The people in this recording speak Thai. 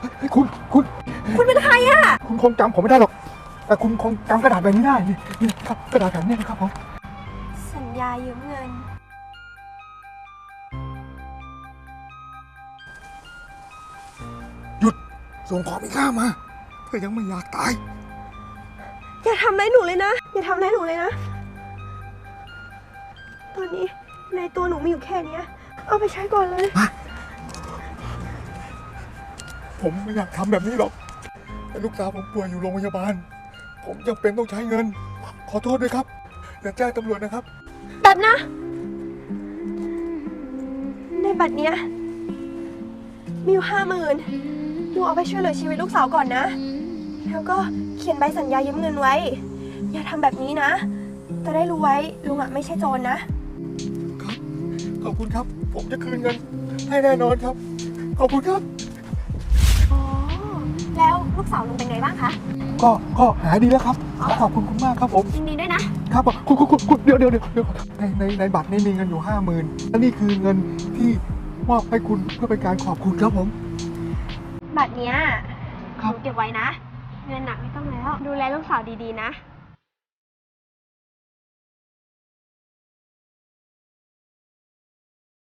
เฮ้ยคุณคุณคุณเป็นใครอะคุณคงจำผมไม่ได้หรอก แต่คุณคงจำกระดาษใบนี้ได้นี่นี่ครับกระดาษแผ่นนี้นะครับผมสัญญายืมเงิน หยุดส่งของมีค่ามาเธอยังไม่อยากตาย อย่าทำอะไรหนูเลยนะ อย่าทำอะไรหนูเลยนะ ตอนนี้ในตัวหนูมีอยู่แค่เนี้ยเอาไปใช้ก่อนเลย ผมไม่อยากทำแบบนี้หรอกแต่ลูกสาวผมป่วยอยู่โรงพยาบาล ผมจำเป็นต้องใช้เงิน ขอโทษด้วยครับอย่าแจ้งตำรวจนะครับ แบบนะ ในบัตรเนี้ยมีอยู่ห้าหมื่นหนูเอาไปช่วยเหลือชีวิตลูกสาวก่อนนะ แล้วก็เขียนใบสัญญายืมเงินไว้ อย่าทำแบบนี้นะ จะได้รู้ไว้ลุงอะไม่ใช่โจรนะครับ ขอบคุณครับ ผมจะคืนเงินให้แน่นอนครับ ขอบคุณครับอ๋อแล้วลูก สาวลุงเป็นไงบ้างคะ ก็ก็หายดีแล้วครับ ขอขอบคุณคุณมากครับผม ยินดีด้วยนะ ครับคุณคุณคุณคุณเดี๋ยวเดี๋ยวเดี๋ยวเดี๋ยวในในในบัตรนี่มีเงินอยู่ห้าหมื่นและนี่คือเงินที่มอบให้คุณเพื่อเป็นการขอบคุณครับผม บัตรเนี้ยครับหนูเก็บไว้นะ เงินหนักไม่ต้องแล้ว ดูแลลูกสาวดีๆนะ